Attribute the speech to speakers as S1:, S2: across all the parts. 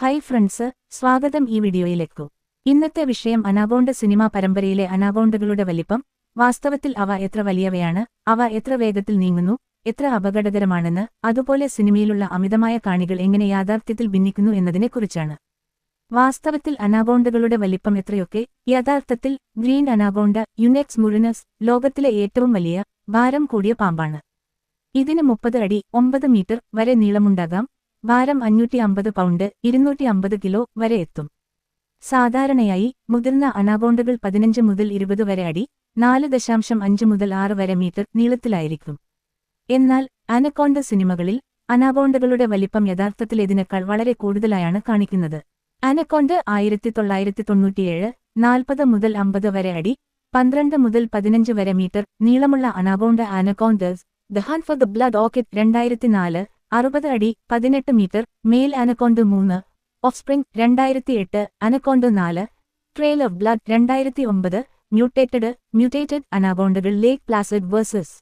S1: Hi friends സ്വാഗതം ഈ വീഡിയോയിലേക്കു. ഇന്നത്തെ വിഷയം അനാബോണ്ട് സിനിമാ പരമ്പരയിലെ അനാബോണ്ടുകളുടെ വലിപ്പം. വാസ്തവത്തിൽ അവ എത്ര വലിയവയാണ് അവ എത്ര വേഗത്തിൽ നീങ്ങുന്നു എത്ര അപകടകരമാണെന്ന് അതുപോലെ സിനിമയിലുള്ള അമിതമായ കാണികൾ എങ്ങനെ യാഥാർത്ഥ്യത്തിൽ ഭിന്നിക്കുന്നു എന്നതിനെക്കുറിച്ചാണ്. വാസ്തവത്തിൽ അനാബോണ്ടുകളുടെ വലിപ്പം എത്രയൊക്കെ യഥാർത്ഥത്തിൽ ഗ്രീൻ അനാബോണ്ട യുനെക്സ് മുറിനസ് ലോകത്തിലെ ഏറ്റവും വലിയ ഭാരം കൂടിയ പാമ്പാണ്. ഇതിന് മുപ്പത് അടി ഒമ്പത് മീറ്റർ വരെ നീളമുണ്ടാകാം ഭാരം അഞ്ഞൂറ്റി അമ്പത് പൗണ്ട് ഇരുന്നൂറ്റി അമ്പത് കിലോ വരെ എത്തും. സാധാരണയായി മുതിർന്ന അനാബോണ്ടുകൾ പതിനഞ്ച് മുതൽ ഇരുപത് വരെ അടി നാല് ദശാംശം അഞ്ച് മുതൽ ആറ് വരെ മീറ്റർ നീളത്തിലായിരിക്കും. എന്നാൽ അനക്കോണ്ട സിനിമകളിൽ അനാബോണ്ടുകളുടെ വലിപ്പം യഥാർത്ഥത്തിൽ ഇതിനേക്കാൾ വളരെ കൂടുതലായാണ് കാണിക്കുന്നത്. അനക്കോണ്ട് ആയിരത്തി തൊള്ളായിരത്തി തൊണ്ണൂറ്റിയേഴ് നാൽപ്പത് മുതൽ അമ്പത് വരെ അടി പന്ത്രണ്ട് മുതൽ പതിനഞ്ച് വരെ മീറ്റർ നീളമുള്ള അനാബോണ്ട anacondas the hunt for the blood ഓക്കിറ്റ് രണ്ടായിരത്തിനാല് അറുപത് അടി പതിനെട്ട് മീറ്റർ മെയിൽ അനക്കോണ്ട് മൂന്ന് ഓഫ്സ്പ്രിംഗ് രണ്ടായിരത്തി എട്ട് അനക്കോണ്ട് നാല് ട്രെയിൽ ഓഫ് ബ്ലഡ് രണ്ടായിരത്തി ഒമ്പത് മ്യൂട്ടേറ്റഡ് മ്യൂട്ടേറ്റഡ് അനാബോണ്ടുകൾ ലേക്ക് പ്ലാസിഡ് വേഴ്സസ്.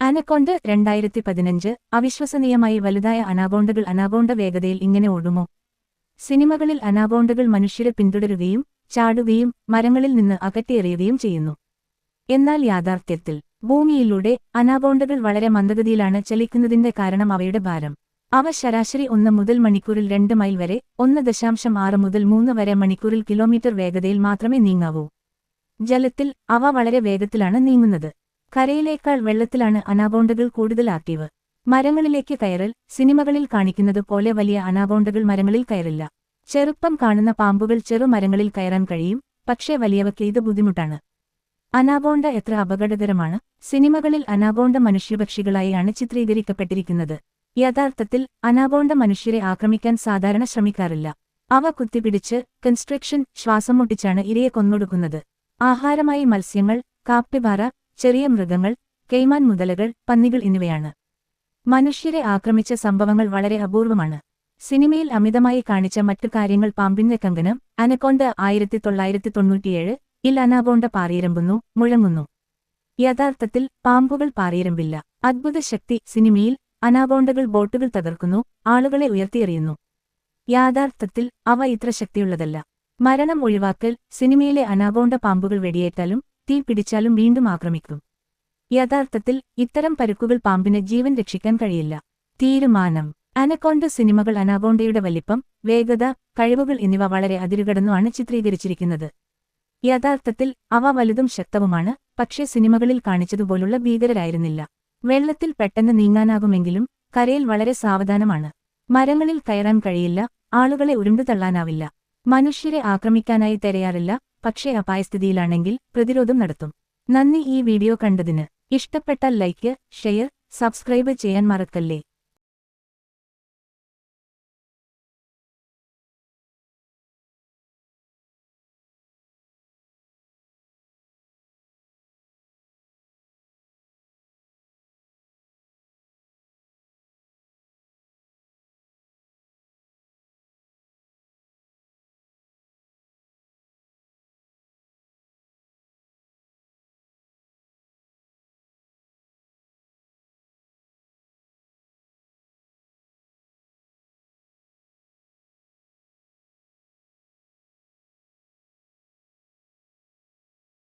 S1: അനക്കോണ്ട് രണ്ടായിരത്തി പതിനഞ്ച് അവിശ്വസനീയമായി വലുതായ അനാബോണ്ടുകൾ അനാബോണ്ട വേഗതയിൽ ഇങ്ങനെ ഓടുമോ? സിനിമകളിൽ അനാബോണ്ടുകൾ മനുഷ്യരെ പിന്തുടരുകയും ചാടുകയും മരങ്ങളിൽ നിന്ന് അകറ്റിയെറിയുകയും ചെയ്യുന്നു. എന്നാൽ യാഥാർത്ഥ്യത്തിൽ ഭൂമിയിലൂടെ അനാബോണ്ടകൾ വളരെ മന്ദഗതിയിലാണ് ചലിക്കുന്നതിന്റെ കാരണം അവയുടെ ഭാരം. അവ ശരാശരി ഒന്ന് മുതൽ മണിക്കൂറിൽ രണ്ട് മൈൽ വരെ ഒന്ന് ദശാംശം ആറ് മുതൽ മൂന്ന് വരെ മണിക്കൂറിൽ കിലോമീറ്റർ വേഗതയിൽ മാത്രമേ നീങ്ങാവൂ. ജലത്തിൽ അവ വളരെ വേഗത്തിലാണ് നീങ്ങുന്നത്. കരയിലേക്കാൾ വെള്ളത്തിലാണ് അനാബോണ്ടകൾ കൂടുതൽ ആക്റ്റീവ്. മരങ്ങളിലേക്ക് കയറൽ സിനിമകളിൽ കാണിക്കുന്നത് പോലെ വലിയ അനാബോണ്ടകൾ മരങ്ങളിൽ കയറില്ല. ചെറുപ്പം കാണുന്ന പാമ്പുകൾ ചെറു മരങ്ങളിൽ കയറാൻ കഴിയും പക്ഷേ വലിയവയ്ക്ക് ഇത് ബുദ്ധിമുട്ടാണ്. അനാബോണ്ട എത്ര അപകടകരമാണ്. സിനിമകളിൽ അനാബോണ്ട മനുഷ്യപക്ഷികളായാണ് ചിത്രീകരിക്കപ്പെട്ടിരിക്കുന്നത് യഥാർത്ഥത്തിൽ അനാബോണ്ട മനുഷ്യരെ ആക്രമിക്കാൻ സാധാരണ ശ്രമിക്കാറില്ല. അവ കുത്തിപിടിച്ച് കൺസ്ട്രക്ഷൻ ശ്വാസം മുട്ടിച്ചാണ് ഇരയെ കൊന്നൊടുക്കുന്നത്. ആഹാരമായി മത്സ്യങ്ങൾ കാപ്പിപാറ ചെറിയ മൃഗങ്ങൾ കെയ്മാൻ മുതലകൾ പന്നികൾ എന്നിവയാണ്. മനുഷ്യരെ ആക്രമിച്ച സംഭവങ്ങൾ വളരെ അപൂർവമാണ്. സിനിമയിൽ അമിതമായി കാണിച്ച മറ്റു കാര്യങ്ങൾ പാമ്പിന്റെ കങ്കനം അനക്കൊണ്ട് ആയിരത്തി തൊള്ളായിരത്തി തൊണ്ണൂറ്റിയേഴ് ഇൽ അനാബോണ്ട പാറിയിരമ്പുന്നു മുഴങ്ങുന്നു. യഥാർത്ഥത്തിൽ പാമ്പുകൾ പാറിയിരമ്പില്ല. അദ്ഭുത ശക്തി സിനിമയിൽ അനാബോണ്ടകൾ ബോട്ടുകൾ തകർക്കുന്നു ആളുകളെ ഉയർത്തിയെറിയുന്നു. യാഥാർത്ഥത്തിൽ അവ ഇത്ര ശക്തിയുള്ളതല്ല. മരണം ഒഴിവാക്കൽ സിനിമയിലെ അനാബോണ്ട പാമ്പുകൾ വെടിയേറ്റാലും തീ പിടിച്ചാലും വീണ്ടും ആക്രമിക്കും. യഥാർത്ഥത്തിൽ ഇത്തരം പരുക്കുകൾ പാമ്പിന് ജീവൻ രക്ഷിക്കാൻ കഴിയില്ല. തീരുമാനം. അനക്കോണ്ട സിനിമകൾ അനാബോണ്ടയുടെ വലിപ്പം വേഗത കഴിവുകൾ എന്നിവ വളരെ അതിരുകടന്നുമാണ് ചിത്രീകരിച്ചിരിക്കുന്നത്. യഥാർത്ഥത്തിൽ അവ വലുതും ശക്തവുമാണ് പക്ഷേ സിനിമകളിൽ കാണിച്ചതുപോലുള്ള ഭീകരരായിരുന്നില്ല. വെള്ളത്തിൽ പെട്ടെന്ന് നീങ്ങാനാകുമെങ്കിലും കരയിൽ വളരെ സാവധാനമാണ്. മരങ്ങളിൽ കയറാൻ കഴിയില്ല ആളുകളെ ഉരുണ്ടുതള്ളാനാവില്ല മനുഷ്യരെ ആക്രമിക്കാനായി തിരയാറില്ല പക്ഷേ അപായസ്ഥിതിയിലാണെങ്കിൽ പ്രതിരോധം നടത്തും. നന്ദി ഈ വീഡിയോ കണ്ടതിന്. ഇഷ്ടപ്പെട്ടാൽ ലൈക്ക് ഷെയർ സബ്സ്ക്രൈബ് ചെയ്യാൻ മറക്കല്ലേ?